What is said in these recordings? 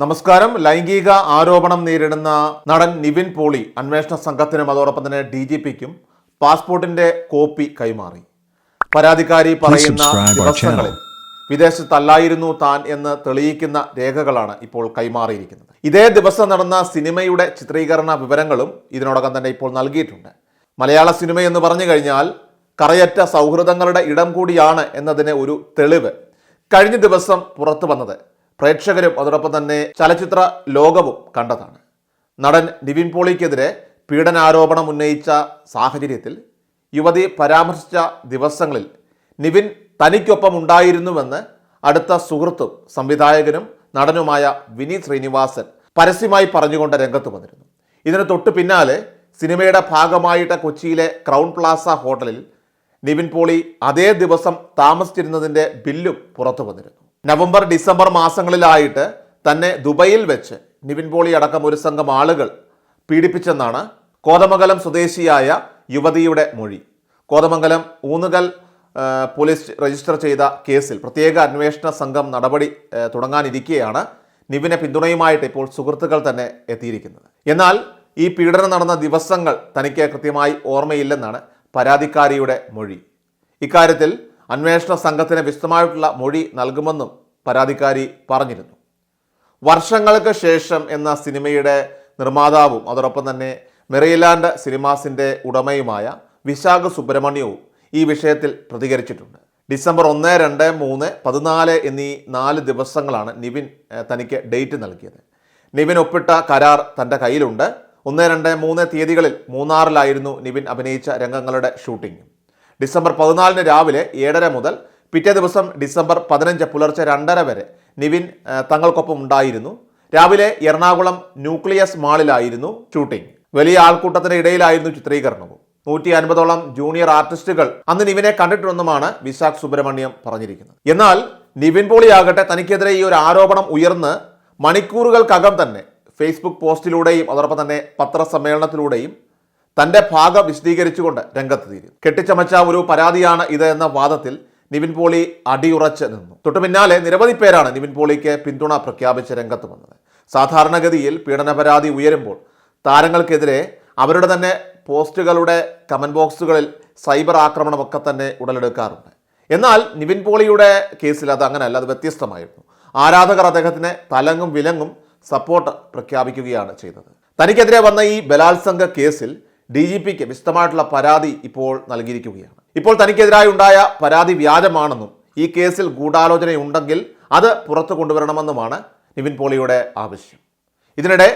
നമസ്കാരം. ലൈംഗിക ആരോപണം നേരിടുന്ന നടൻ നിവിൻ പോളി അന്വേഷണ സംഘത്തിനും അതോടൊപ്പം തന്നെ ഡി ജി പിക്കും പാസ്പോർട്ടിന്റെ കോപ്പി കൈമാറി. പരാതിക്കാരി പറയുന്ന ദിവസങ്ങളിൽ വിദേശത്തല്ലായിരുന്നു താൻ എന്ന് തെളിയിക്കുന്ന രേഖകളാണ് ഇപ്പോൾ കൈമാറിയിരിക്കുന്നത്. ഇതേ ദിവസം നടന്ന സിനിമയുടെ ചിത്രീകരണ വിവരങ്ങളും ഇതിനോടകം തന്നെ ഇപ്പോൾ നൽകിയിട്ടുണ്ട്. മലയാള സിനിമ എന്ന് പറഞ്ഞു കഴിഞ്ഞാൽ കറയറ്റ സൗഹൃദങ്ങളുടെ ഇടം കൂടിയാണ് എന്നതിന് ഒരു തെളിവ് കഴിഞ്ഞ ദിവസം പുറത്തു വന്നത്. പ്രേക്ഷകരും അതോടൊപ്പം തന്നെ ചലച്ചിത്ര ലോകവും കണ്ടതാണ്. നടൻ നിവിൻ പോളിക്കെതിരെ പീഡനാരോപണം ഉന്നയിച്ച സാഹചര്യത്തിൽ യുവതി പരാമർശിച്ച ദിവസങ്ങളിൽ നിവിൻ തനിക്കൊപ്പം ഉണ്ടായിരുന്നുവെന്ന് അടുത്ത സുഹൃത്തും സംവിധായകനും നടനുമായ വിനീത് ശ്രീനിവാസൻ പരസ്യമായി പറഞ്ഞുകൊണ്ട് രംഗത്ത് വന്നിരുന്നു. ഇതിന് തൊട്ടു പിന്നാലെ സിനിമയുടെ ഭാഗമായിട്ട് കൊച്ചിയിലെ ക്രൗൺ പ്ലാസ ഹോട്ടലിൽ നിവിൻ പോളി അതേ ദിവസം താമസിച്ചിരുന്നതിന്റെ ബില്ലും പുറത്തു വന്നിരുന്നു. നവംബർ ഡിസംബർ മാസങ്ങളിലായിട്ട് തന്നെ ദുബൈയിൽ വെച്ച് നിവിൻ പോളി അടക്കം ഒരു സംഘം ആളുകൾ പീഡിപ്പിച്ചെന്നാണ് കോതമംഗലം സ്വദേശിയായ യുവതിയുടെ മൊഴി. കോതമംഗലം ഊന്നുകൽ പോലീസ് രജിസ്റ്റർ ചെയ്ത കേസിൽ പ്രത്യേക അന്വേഷണ സംഘം നടപടി തുടങ്ങാനിരിക്കെയാണ് നിവിനെ പിന്തുണയുമായിട്ട് ഇപ്പോൾ സുഹൃത്തുക്കൾ തന്നെ എത്തിയിരിക്കുന്നത്. എന്നാൽ ഈ പീഡനം നടന്ന ദിവസങ്ങൾ തനിക്ക് കൃത്യമായി ഓർമ്മയില്ലെന്നാണ് പരാതിക്കാരിയുടെ മൊഴി. ഇക്കാര്യത്തിൽ അന്വേഷണ സംഘത്തിന് വിശദമായിട്ടുള്ള മൊഴി നൽകുമെന്നും പരാതിക്കാരി പറഞ്ഞിരുന്നു. വർഷങ്ങൾക്ക് ശേഷം എന്ന സിനിമയുടെ നിർമ്മാതാവും അതോടൊപ്പം തന്നെ മെറിലാൻഡ് സിനിമാസിന്റെ ഉടമയുമായ വിശാഖ് സുബ്രഹ്മണ്യവും ഈ വിഷയത്തിൽ പ്രതികരിച്ചിട്ടുണ്ട്. ഡിസംബർ ഒന്ന് രണ്ട് മൂന്ന് പതിനാല് എന്നീ നാല് ദിവസങ്ങളാണ് നിവിൻ തനിക്ക് ഡേറ്റ് നൽകിയത്. നിവിൻ ഒപ്പിട്ട കരാർ തന്റെ കയ്യിലുണ്ട്. ഒന്ന് രണ്ട് മൂന്ന് തീയതികളിൽ മൂന്നാറിലായിരുന്നു നിവിൻ അഭിനയിച്ച രംഗങ്ങളുടെ ഷൂട്ടിംഗ്. ഡിസംബർ പതിനാലിന് രാവിലെ ഏഴര മുതൽ പിറ്റേ ദിവസം ഡിസംബർ പതിനഞ്ച് പുലർച്ചെ രണ്ടര വരെ നിവിൻ തങ്ങൾക്കൊപ്പം ഉണ്ടായിരുന്നു. രാവിലെ എറണാകുളം ന്യൂക്ലിയസ് മാളിലായിരുന്നു ഷൂട്ടിംഗ്. വലിയ ആൾക്കൂട്ടത്തിന് ഇടയിലായിരുന്നു ചിത്രീകരണവും. നൂറ്റി അൻപതോളം ജൂനിയർ ആർട്ടിസ്റ്റുകൾ അന്ന് നിവിനെ കണ്ടിട്ടുണ്ടെന്നുമാണ് വിശാഖ് സുബ്രഹ്മണ്യം പറഞ്ഞിരിക്കുന്നത്. എന്നാൽ നിവിൻ പോളിയാകട്ടെ തനിക്കെതിരെ ഈ ഒരു ആരോപണം ഉയർന്ന് മണിക്കൂറുകൾക്കകം തന്നെ ഫേസ്ബുക്ക് പോസ്റ്റിലൂടെയും അതോടൊപ്പം തന്നെ പത്രസമ്മേളനത്തിലൂടെയും തന്റെ ഭാഗം വിശദീകരിച്ചുകൊണ്ട് രംഗത്ത് തീരും കെട്ടിച്ചമച്ച ഒരു പരാതിയാണ് ഇത് എന്ന വാദത്തിൽ നിവിൻ പോളി അടിയുറച്ച് നിന്നു. തൊട്ടു പിന്നാലെ നിരവധി പേരാണ് നിവിൻ പോളിക്ക് പിന്തുണ പ്രഖ്യാപിച്ച് രംഗത്ത് വന്നത്. സാധാരണഗതിയിൽ പീഡന പരാതി ഉയരുമ്പോൾ താരങ്ങൾക്കെതിരെ അവരുടെ തന്നെ പോസ്റ്റുകളുടെ കമന്റ് ബോക്സുകളിൽ സൈബർ ആക്രമണമൊക്കെ തന്നെ ഉടലെടുക്കാറുണ്ട്. എന്നാൽ നിവിൻ പോളിയുടെ കേസിൽ അത് അങ്ങനെയല്ല അത് വ്യത്യസ്തമായിരുന്നു. ആരാധകർ അദ്ദേഹത്തിന് തലങ്ങും വിലങ്ങും സപ്പോർട്ട് പ്രഖ്യാപിക്കുകയാണ് ചെയ്തത്. തനിക്കെതിരെ വന്ന ഈ ബലാത്സംഗ കേസിൽ ഡി ജി പിക്ക് വിശദമായിട്ടുള്ള പരാതി ഇപ്പോൾ നൽകിയിരിക്കുകയാണ്. ഇപ്പോൾ തനിക്കെതിരായി ഉണ്ടായ പരാതി വ്യാജമാണെന്നും ഈ കേസിൽ ഗൂഢാലോചനയുണ്ടെങ്കിൽ അത് പുറത്തു കൊണ്ടുവരണമെന്നുമാണ് നിവിൻ പോളിയുടെ ആവശ്യം. ഇതിനിടെ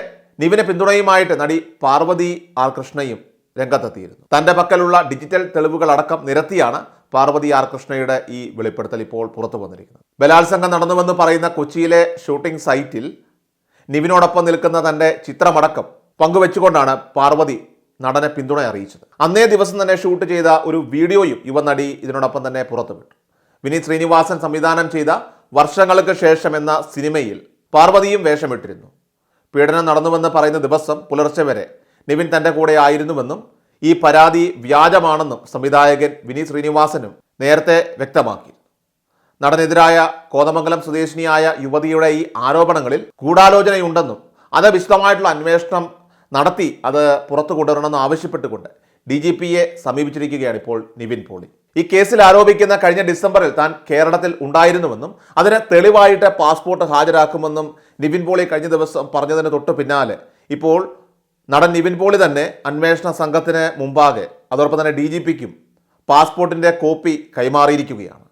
നിവിനെ പിന്തുണയുമായിട്ട് നടി പാർവതി ആർ കൃഷ്ണയും രംഗത്തെത്തിയിരുന്നു. തന്റെ പക്കലുള്ള ഡിജിറ്റൽ തെളിവുകൾ അടക്കം നിരത്തിയാണ് പാർവതി ആർ കൃഷ്ണയുടെ ഈ വെളിപ്പെടുത്തൽ ഇപ്പോൾ പുറത്തു വന്നിരിക്കുന്നത്. ബലാത്സംഗം നടന്നുവെന്ന് പറയുന്ന കൊച്ചിയിലെ ഷൂട്ടിംഗ് സൈറ്റിൽ നിവിനോടൊപ്പം നിൽക്കുന്ന തന്റെ ചിത്രമടക്കം പങ്കുവെച്ചുകൊണ്ടാണ് പാർവതി നടനെ പിന്തുണ അറിയിച്ചത്. അന്നേ ദിവസം തന്നെ ഷൂട്ട് ചെയ്ത ഒരു വീഡിയോയും യുവനടി ഇതിനോടൊപ്പം തന്നെ പുറത്തുവിട്ടു. വിനീത് ശ്രീനിവാസൻ സംവിധാനം ചെയ്ത വർഷങ്ങൾക്ക് ശേഷം എന്ന സിനിമയിൽ പാർവതിയും വേഷമിട്ടിരുന്നു. പീഡനം നടന്നുവെന്ന് പറയുന്ന ദിവസം പുലർച്ചെ വരെ നിവിൻ തന്റെ കൂടെ ആയിരുന്നുവെന്നും ഈ പരാതി വ്യാജമാണെന്നും സംവിധായകൻ വിനീത് ശ്രീനിവാസനും നേരത്തെ വ്യക്തമാക്കി. നടനെതിരായ കോതമംഗലം സ്വദേശിനിയായ യുവതിയുടെ ഈ ആരോപണങ്ങളിൽ ഗൂഢാലോചനയുണ്ടെന്നും അത് വിശദമായിട്ടുള്ള അന്വേഷണം നടത്തി അത് പുറത്തു കൊണ്ടുവരണമെന്ന് ആവശ്യപ്പെട്ടുകൊണ്ട് ഡി ജി പിയെ സമീപിച്ചിരിക്കുകയാണ് ഇപ്പോൾ നിവിൻ പോളി. ഈ കേസിൽ ആരോപിക്കുന്ന കഴിഞ്ഞ ഡിസംബറിൽ താൻ കേരളത്തിൽ ഉണ്ടായിരുന്നുവെന്നും അതിന് തെളിവായിട്ട് പാസ്പോർട്ട് ഹാജരാക്കുമെന്നും നിവിൻ പോളി കഴിഞ്ഞ ദിവസം പറഞ്ഞതിന് തൊട്ട് പിന്നാലെ ഇപ്പോൾ നടൻ നിവിൻ പോളി തന്നെ അന്വേഷണ സംഘത്തിന് മുമ്പാകെ അതോടൊപ്പം തന്നെ ഡി ജി പിക്കും പാസ്പോർട്ടിന്റെ കോപ്പി കൈമാറിയിരിക്കുകയാണ്.